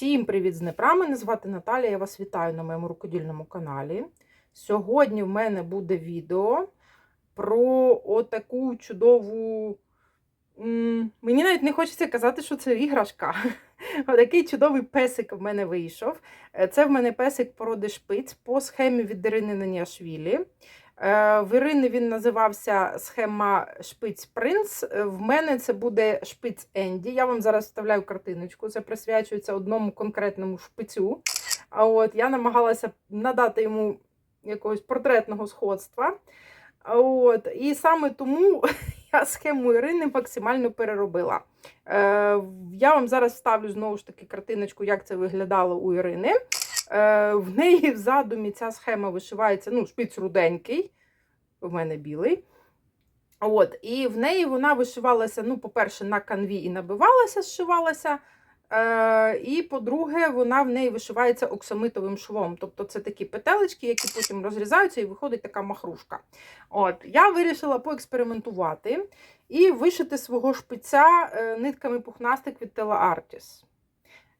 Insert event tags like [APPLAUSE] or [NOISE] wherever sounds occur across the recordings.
Всім привіт з Днепра! Мене звати Наталія. Я вас вітаю на моєму рукодільному каналі. Сьогодні в мене буде відео про отаку чудову. Мені навіть не хочеться казати, що це іграшка. [LAUGHS] Отакий чудовий песик в мене вийшов. Е, Це в мене песик породи шпиць по схемі від Ірини Наніашвілі. Е, В Ірини він називався схема Шпиць Принц. Е, В мене це буде шпиць Енді. Я вам зараз вставляю картиночку. Це присвячується одному конкретному шпицю. А от я намагалася надати йому якогось портретного сходства. А От, і саме тому [LAUGHS] я схему Ірини максимально переробила. Е, я вам зараз ставлю знову ж таки картиночку, як це виглядало у Ірини. Е, в неї в задумі ця схема вишивається, ну, шпиць руденький, в мене білий. От, і в неї вона вишивалася, ну, по-перше, на канві і набивалася, зшивалася. Е, і, по-друге, вона в неї вишивається оксамитовим швом. Тобто це такі петелечки, які потім розрізаються і виходить така махрушка. От, я вирішила поекспериментувати і вишити свого шпиця е, нитками пухнастик від Tela Artis.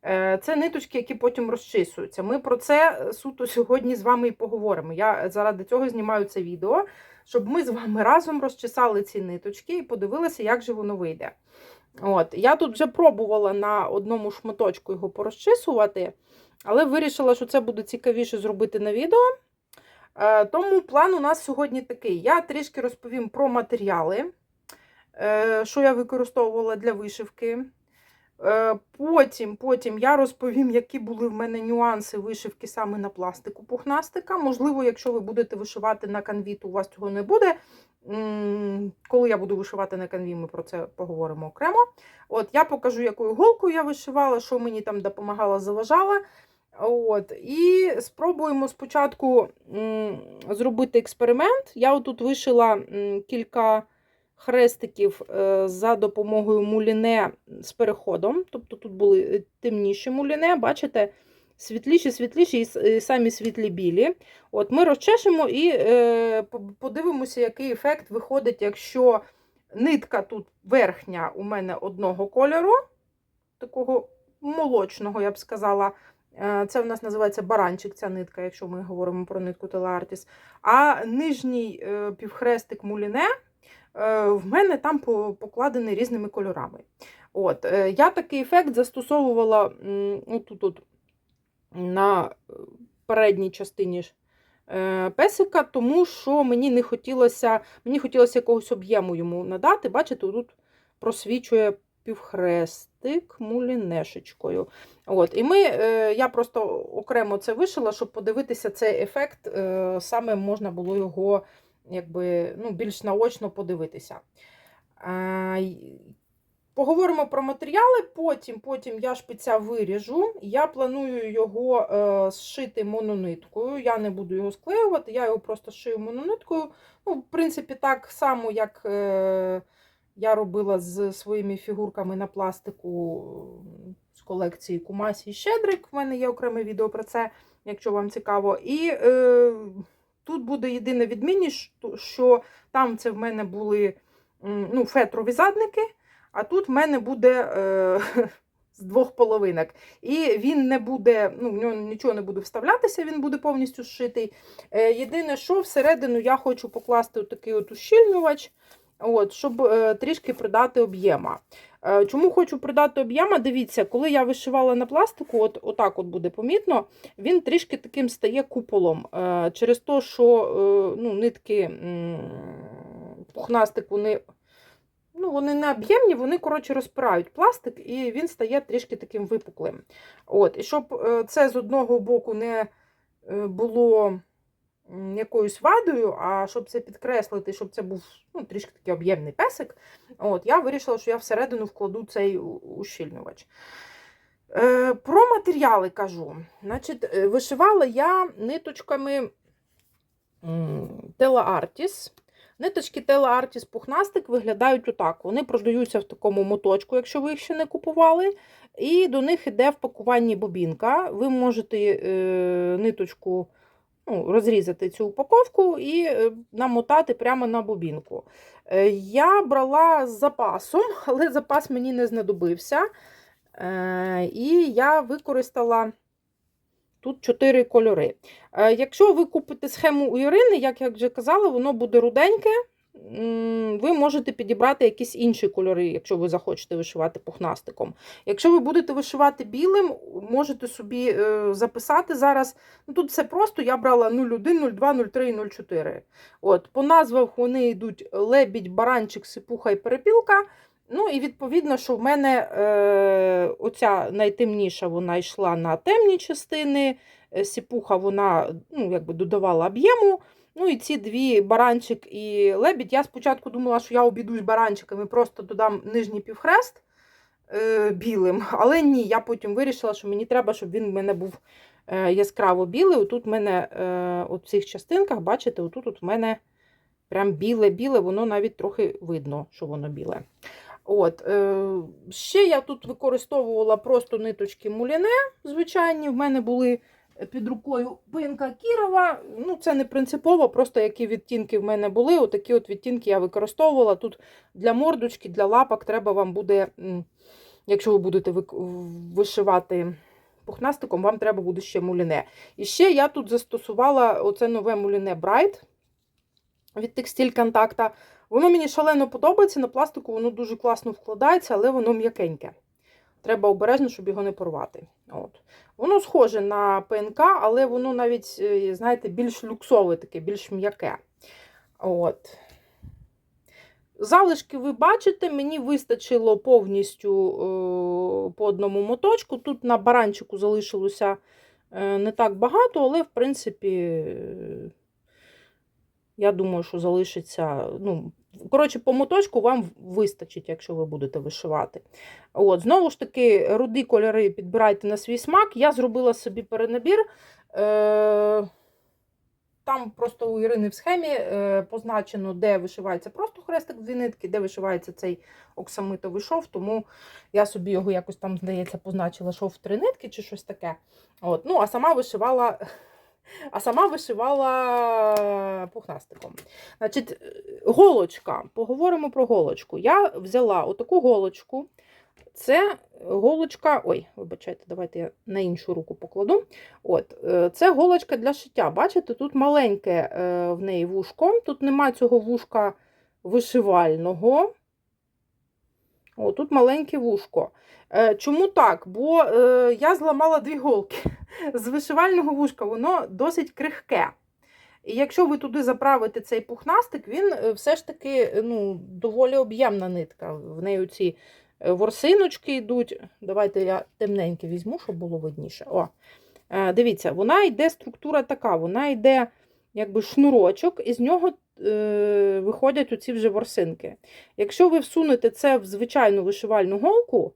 Е, Це ниточки, які потім розчисуються. Ми про це е, суто сьогодні з вами і поговоримо. Я заради цього знімаю це відео, щоб ми з вами разом розчесали ці ниточки і подивилися, як же воно вийде. От, Я тут вже пробувала на одному шматочку його порозчисувати, але вирішила, що це буде цікавіше зробити на відео. Е, Тому план у нас сьогодні такий: я трішки розповім про матеріали, е, що я використовувала для вишивки. Е, Потім, потім я розповім, які були в мене нюанси вишивки саме на пластику пухнастика. Можливо, якщо ви будете вишивати на канві, то у вас цього не буде. Коли я буду вишивати на канві, ми про це поговоримо окремо. От Я покажу, якою голкою я вишивала, що мені там допомагала, заважала. От, І спробуємо спочатку зробити експеримент. Я отут вишила кілька хрестиків е, за допомогою муліне з переходом. Тобто тут були е, темніші муліне, бачите, світліші, світліші і самі світлі білі. От Ми розчешемо і е, подивимося, який ефект виходить, якщо нитка тут верхня у мене одного кольору, такого молочного, я б сказала. Е, Це в нас називається баранчик, ця нитка, якщо ми говоримо про нитку Телеартіс. А нижній е, півхрестик муліне в мене там покладений різними кольорами. От, е, Я такий ефект застосовувала отут от, на е, передній частині е, песика, тому що мені не хотілося, мені хотілося якогось об'єму йому надати. Бачите, тут просвічує півхрестик мулінешечкою. От, і ми, я просто окремо це вишила, щоб подивитися цей ефект, саме можна було його якби, ну, більш наочно подивитися. Поговоримо про матеріали, потім, потім я шпиця виріжу. Я планую його е, зшити монониткою. Я не буду його склеювати, я його просто шию монониткою. Ну, в принципі, так само, як е, я робила з своїми фігурками на пластику з колекції Кумасі і Щедрик. В мене є окреме відео про це, якщо вам цікаво. І е, тут буде єдина відмінність, що там це в мене були ну, фетрові задники. А тут в мене буде е, [LAUGHS] з двох половинок. І він не буде, ну, в нього нічого не буде вставлятися, він буде повністю зшитий. Е, єдине, що всередину я хочу покласти такий от ущільнювач, от, щоб е, трішки придати об'єма. Е, чому хочу придати об'єма? Дивіться, коли я вишивала на пластику, от, отак от буде помітно, він трішки таким стає куполом. Е, через те, що е, ну, нитки м, пухнастик, вони Ну, вони не об'ємні, вони, коротше, розпирають пластик, і він стає трішки таким випуклим. От, І щоб е, це з одного боку не е, було якоюсь вадою, а щоб це підкреслити, щоб це був ну, трішки такий об'ємний песик, от, я вирішила, що я всередину вкладу цей ущільнювач. Е, Про матеріали кажу. Значить, вишивала я ниточками Tela Artis. Ниточки Tela Artis пухнастик виглядають отак. Вони продаються в такому моточку, якщо ви їх ще не купували. І до них йде в пакуванні бобінка. Ви можете е, ниточку ну, розрізати цю упаковку і е, намотати прямо на бобінку. Е, я брала з запасом, але запас мені не знадобився. Е, І я використала тут чотири кольори. Е, Якщо ви купите схему у Ірини, як я вже казала, воно буде руденьке. Ви можете підібрати якісь інші кольори, якщо ви захочете вишивати пухнастиком. Якщо ви будете вишивати білим, можете собі е, записати зараз. Ну, тут все просто, я брала 01, 02, 03 і 04. От, по назвах вони йдуть лебідь, баранчик, сипуха і перепілка. Ну і відповідно, що в мене е, оця найтемніша вона йшла на темні частини, е, сіпуха вона ну, якби додавала об'єму. Ну і ці дві баранчик і лебідь. Я спочатку думала, що я обійдусь баранчиками, просто додам нижній півхрест е, білим. Але ні, я потім вирішила, що мені треба, щоб він в мене був е, яскраво білий. Отут в мене е, от в цих частинках, бачите, отут от в мене прям біле-біле, воно навіть трохи видно, що воно біле. От, е, Ще я тут використовувала просто ниточки муліне, звичайні. В мене були під рукою пинка Кірова. Ну, Це не принципово, просто які відтінки в мене були. Отакі от відтінки я використовувала. Тут для мордочки, для лапок треба вам буде, якщо ви будете вишивати пухнастиком, вам треба буде ще муліне. І ще я тут застосувала оце нове муліне Bright від текстиль контакта. Воно мені шалено подобається. На пластику воно дуже класно вкладається, але воно м'якеньке. Треба обережно, щоб його не порвати. От. Воно схоже на ПНК, але воно навіть, е, знаєте, більш люксове, таке, більш м'яке. От. Залишки ви бачите, мені вистачило повністю е, по одному моточку. Тут на баранчику залишилося е, не так багато, але, в принципі, я думаю, що залишиться. ну, Коротше, по моточку вам вистачить, якщо ви будете вишивати. От, Знову ж таки, руді кольори підбирайте на свій смак. Я зробила собі перенабір. Е, Там просто у Ірини в схемі е, позначено, де вишивається просто хрестик дві нитки, де вишивається цей оксамитовий шов, тому я собі його якось там, здається, позначила шов в три нитки чи щось таке. От. Ну, А сама вишивала. А сама вишивала пухнастиком. Значить, голочка. Поговоримо про голочку. Я взяла отаку голочку. Це голочка. Ой, вибачайте, давайте я на іншу руку покладу. От, е, Це голочка для шиття. Бачите, тут маленьке е, в неї вушко. Тут нема цього вушка вишивального. О, тут маленьке вушко. Е, Чому так? Бо е, я зламала дві голки [LAUGHS] з вишивального вушка, воно досить крихке. І якщо ви туди заправите цей пухнастик, він е, все ж таки ну, доволі об'ємна нитка. В неї ці ворсиночки йдуть. Давайте я темненьке візьму, щоб було видніше. О, е, Дивіться, вона йде структура така, вона йде якби шнурочок, і з нього е, виходять оці вже ворсинки. Якщо ви всунете це в звичайну вишивальну голку,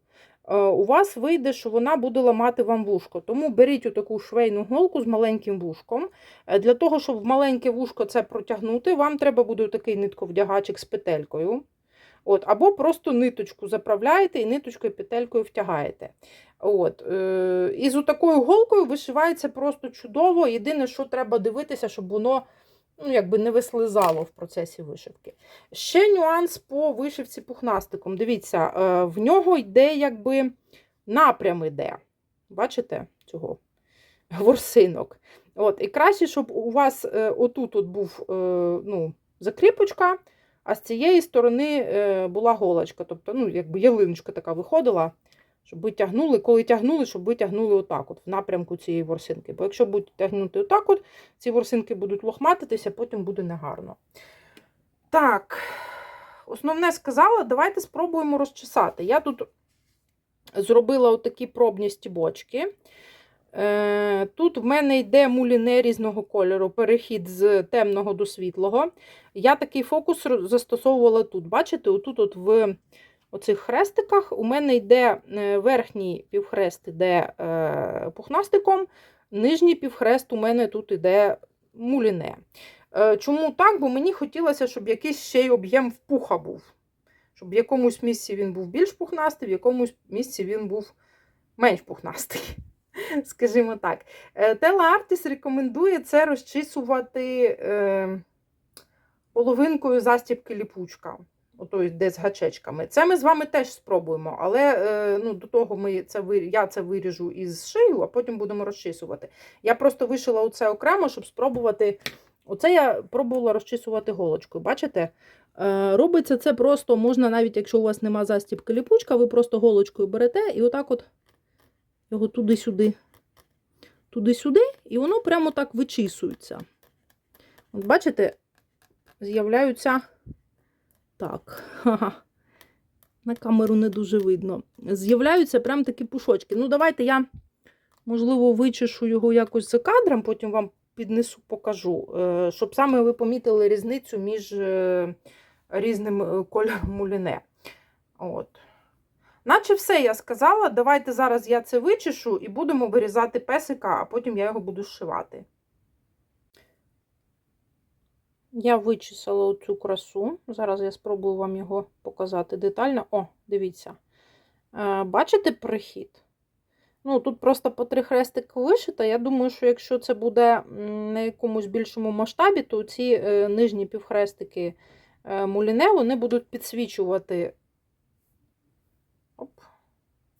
у вас вийде, що вона буде ламати вам вушко. Тому беріть таку швейну голку з маленьким вушком. Е, Для того, щоб в маленьке вушко це протягнути, вам треба буде такий нитковдягачик з петелькою. От, Або просто ниточку заправляєте і ниточкою петелькою втягаєте. От, е, І з такою голкою вишивається просто чудово. Єдине, що треба дивитися, щоб воно ну, якби не вислизало в процесі вишивки. Ще нюанс по вишивці пухнастиком. Дивіться, е, в нього йде якби напрям іде. Бачите цього ворсинок. От, І краще, щоб у вас е, отут от був е, ну, закріпочка, а з цієї сторони була голочка. Тобто, ну, якби ялиночка така виходила, щоб ви тягнули, коли тягнули, щоб ви тягнули отак, от, в напрямку цієї ворсинки. Бо якщо будете тягнути отак, от, ці ворсинки будуть лохматитися, потім буде негарно. Так, основне сказала, давайте спробуємо розчесати. Я тут зробила отакі пробні стібочки. Е, тут в мене йде муліне різного кольору, перехід з темного до світлого. Я такий фокус застосовувала тут. Бачите, отут от в оцих хрестиках у мене йде е, верхній півхрест іде е, пухнастиком, нижній півхрест у мене тут іде муліне. Чому так? Бо мені хотілося, щоб якийсь ще й об'єм впуха був. Щоб в якомусь місці він був більш пухнастий, в якомусь місці він був менш пухнастий. [LAUGHS] Скажімо так. Тела Артіс рекомендує це розчісувати половинкою застібки ліпучка. Ото де з гачечками. Це ми з вами теж спробуємо, але е, ну, до того ми це, я це виріжу із шию, а потім будемо розчісувати. Я просто вишила оце окремо, щоб спробувати. Оце я пробувала розчісувати голочкою. Бачите? Е, робиться це просто, можна навіть, якщо у вас нема застібки ліпучка, ви просто голочкою берете і отак от його туди-сюди, туди-сюди, і воно прямо так вичісується. От бачите, з'являються. Так, ха-ха. на камеру не дуже видно. З'являються прям такі пушочки. Ну, давайте я, можливо, вичешу його якось за кадром, потім вам піднесу, покажу, е, щоб саме ви помітили різницю між е, різним е, кольором муліне. От. Наче все я сказала. Давайте зараз я це вичешу і будемо вирізати песика, а потім я його буду зшивати. Я вичесала оцю красу. Зараз я спробую вам його показати детально. О, дивіться. Е, Бачите прихід? Ну, тут просто по три хрестик вишито. Я думаю, що якщо це буде на якомусь більшому масштабі, то ці е, нижні півхрестики е, муліне вони будуть підсвічувати. Оп.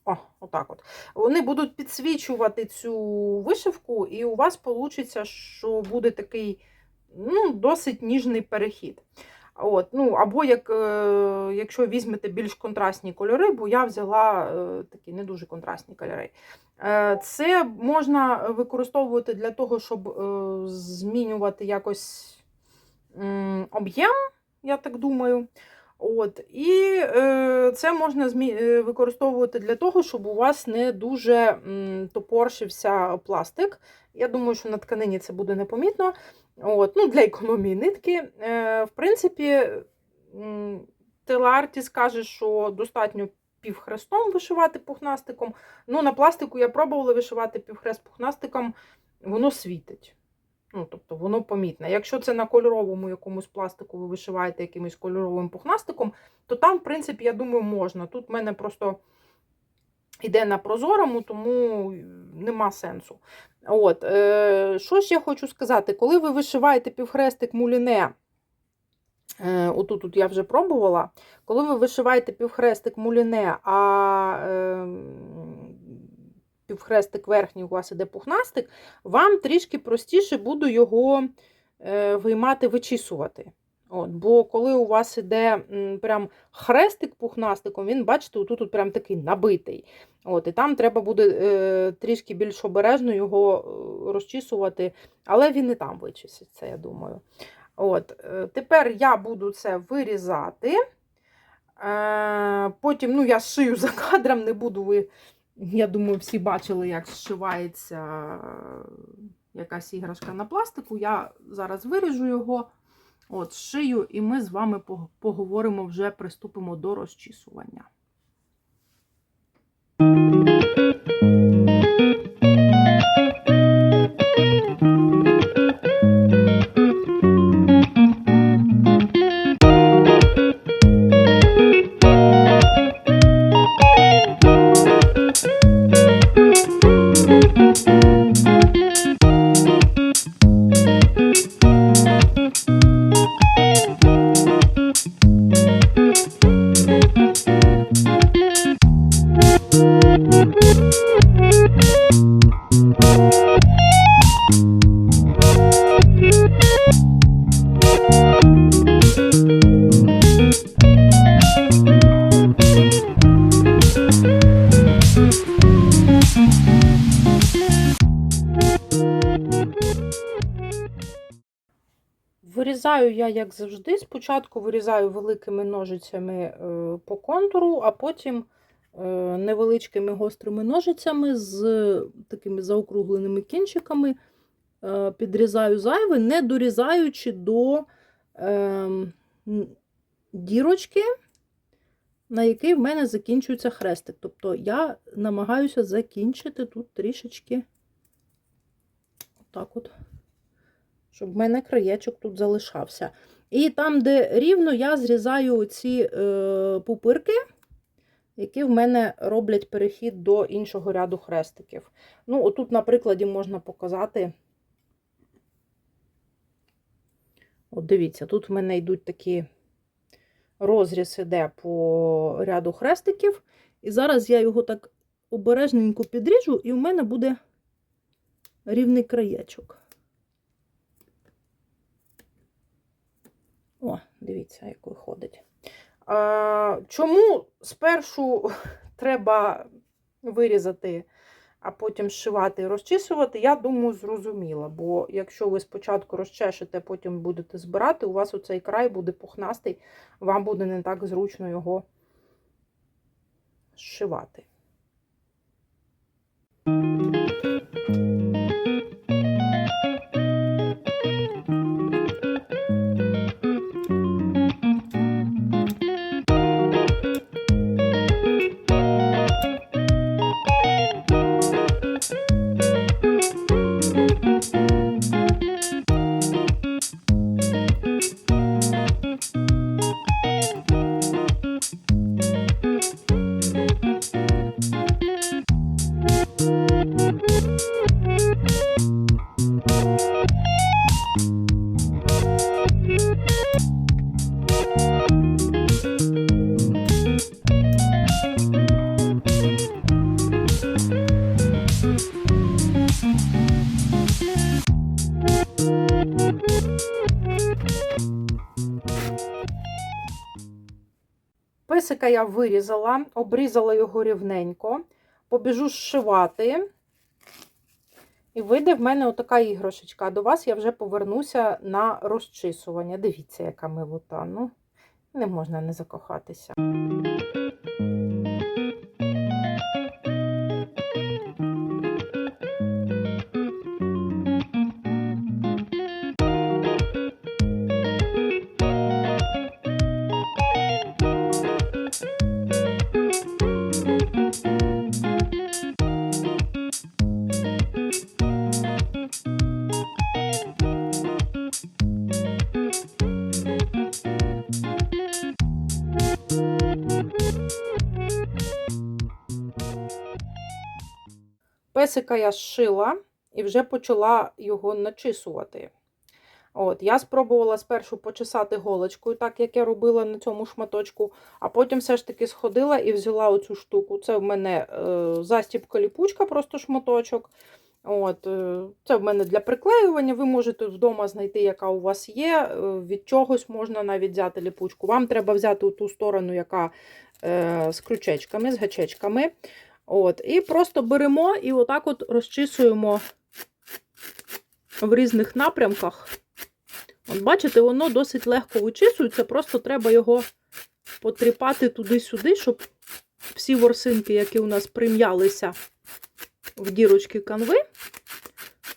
О, отак от. Вони будуть підсвічувати цю вишивку, і у вас вийде, що буде такий ну, досить ніжний перехід. От, ну, Або як, е, якщо візьмете більш контрастні кольори, бо я взяла е, такі не дуже контрастні кольори. Е, Це можна використовувати для того, щоб змінювати якось об'єм, я так думаю. От, І це можна використовувати для того, щоб у вас не дуже топоршився пластик. Я думаю, що на тканині це буде непомітно. От, ну, Для економії нитки. Е, в принципі, м, Теларті скаже, що достатньо півхрестом вишивати пухнастиком. Ну, на пластику я пробувала вишивати півхрест пухнастиком, воно світить. Ну, тобто воно помітне. Якщо це на кольоровому якомусь пластику ви вишиваєте якимось кольоровим пухнастиком, то там, в принципі, я думаю, можна. Тут в мене просто йде на прозорому, тому нема сенсу. От, е, Що я хочу сказати, коли ви вишиваєте півхрестик муліне, е, отут тут я вже пробувала, коли ви вишиваєте півхрестик муліне, а е, півхрестик верхній у вас іде пухнастик, вам трішки простіше буду його е, виймати, вичісувати. От, Бо коли у вас іде прям хрестик пухнастиком, він, бачите, отут от прям такий набитий. От, І там треба буде е, трішки більш обережно його е, розчісувати, але він і там вичиститься, я думаю. От, е, Тепер я буду це вирізати. Е, потім ну, я шию за кадром, не буду ви. Я думаю, всі бачили, як зшивається якась іграшка на пластику. Я зараз виріжу його, от, шию, і ми з вами поговоримо вже приступимо до розчісування. Вирізаю я, як завжди, спочатку вирізаю великими ножицями е, по контуру, а потім е, невеличкими гострими ножицями з такими заокругленими кінчиками е, підрізаю зайве, не дорізаючи до дірочки, на якій в мене закінчується хрестик. Тобто я намагаюся закінчити тут трішечки отак от щоб в мене краєчок тут залишався. І там, де рівно, я зрізаю ці е, пупирки, які в мене роблять перехід до іншого ряду хрестиків. Ну, отут, на прикладі, можна показати. От дивіться, тут в мене йдуть такі розріз іде по ряду хрестиків. І зараз я його так обережненько підріжу, і в мене буде рівний краєчок. О, дивіться, як виходить. А, чому спершу [LAUGHS] треба вирізати, а потім зшивати і розчісувати, я думаю, зрозуміло. Бо якщо ви спочатку розчешете, потім будете збирати, у вас оцей край буде пухнастий, вам буде не так зручно його зшивати. Песика я вирізала, обрізала його рівненько, побіжу зшивати. І вийде в мене отака іграшечка. До вас я вже повернуся на розчисування. Дивіться, яка милота. Ну, не можна не закохатися. Песика я зшила і вже почала його начисувати. От, Я спробувала спершу почесати голочкою, так як я робила на цьому шматочку, а потім все ж таки сходила і взяла оцю штуку. Це в мене е, застібка ліпучка, просто шматочок. От, е, Це в мене для приклеювання. Ви можете вдома знайти, яка у вас є. Е, від чогось можна навіть взяти ліпучку. Вам треба взяти ту сторону, яка е, з крючечками, з гачечками. От, І просто беремо і отак от розчісуємо в різних напрямках. От Бачите, воно досить легко вичисується, просто треба його потріпати туди-сюди, щоб всі ворсинки, які у нас прим'ялися в дірочки канви,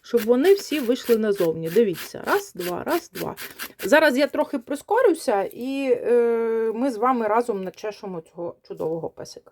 щоб вони всі вийшли назовні. Дивіться, раз, два, раз, два. Зараз я трохи прискорюся, і е, ми з вами разом начешемо цього чудового песика.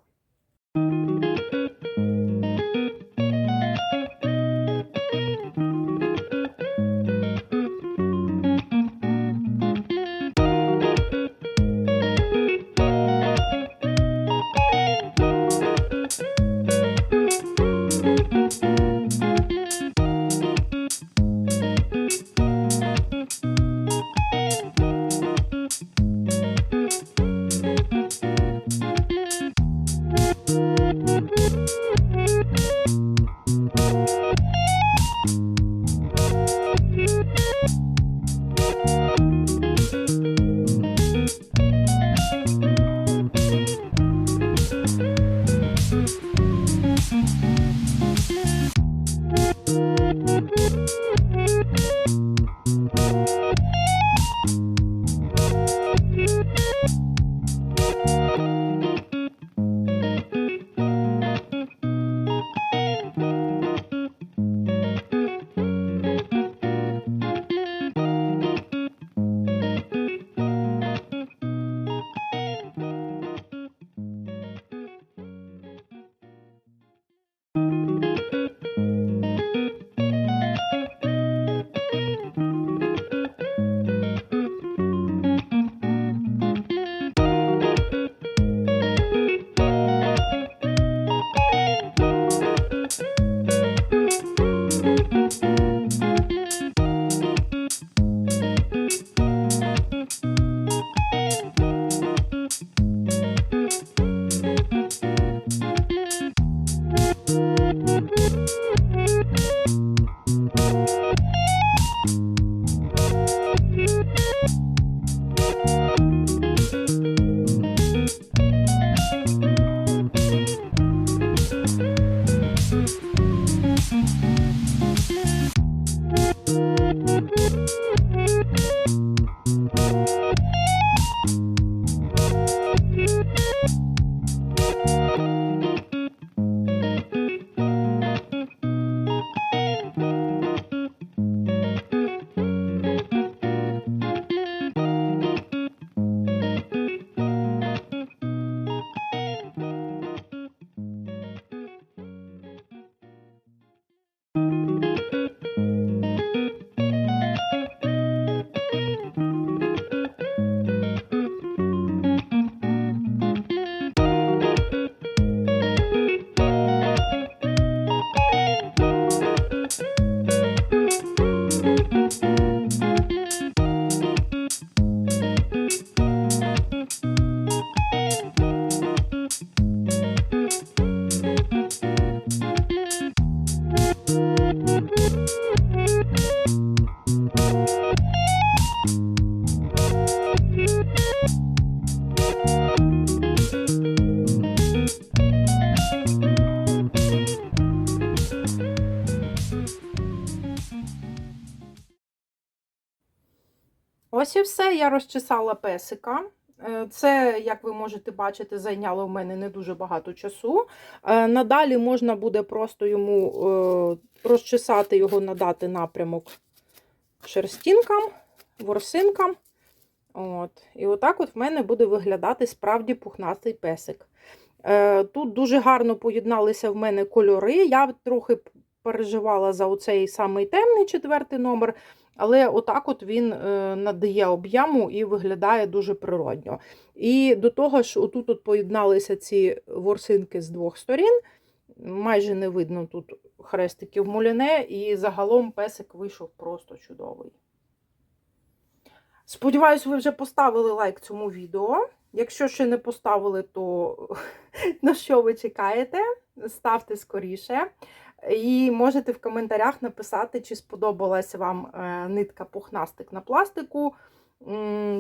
Ось і все. Я розчесала песика. Е, Це, як ви можете бачити, зайняло в мене не дуже багато часу. Е, Надалі можна буде просто йому е, розчесати його, надати напрямок шерстінкам, ворсинкам. От. І отак от в мене буде виглядати справді пухнастий песик. Тут дуже гарно поєдналися в мене кольори. Я трохи переживала за оцей самий темний четвертий номер, але отак от він е, надає об'єму і виглядає дуже природньо. І до того ж, отут от поєдналися ці ворсинки з двох сторін. Майже не видно тут хрестиків муліне, і загалом песик вийшов просто чудовий. Сподіваюсь, ви вже поставили лайк цьому відео. Якщо ще не поставили, то [LAUGHS] на що ви чекаєте? Ставте скоріше. І можете в коментарях написати, чи сподобалася вам е, нитка пухнастик на пластику,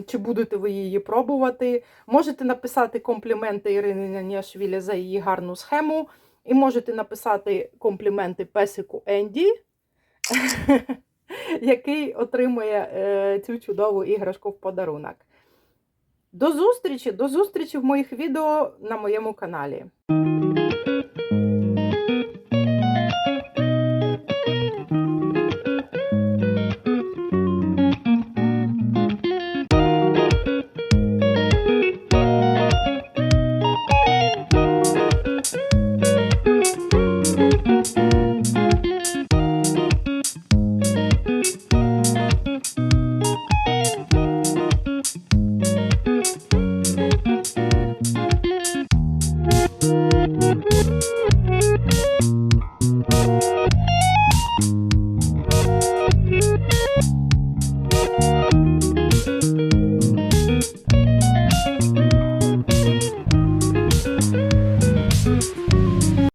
чи будете ви її пробувати. Можете написати компліменти Ірині Няняшвілі за її гарну схему. І можете написати компліменти песику Енді, [LAUGHS] який отримує е, цю чудову іграшку в подарунок. До зустрічі, до зустрічі в моїх відео на моєму каналі.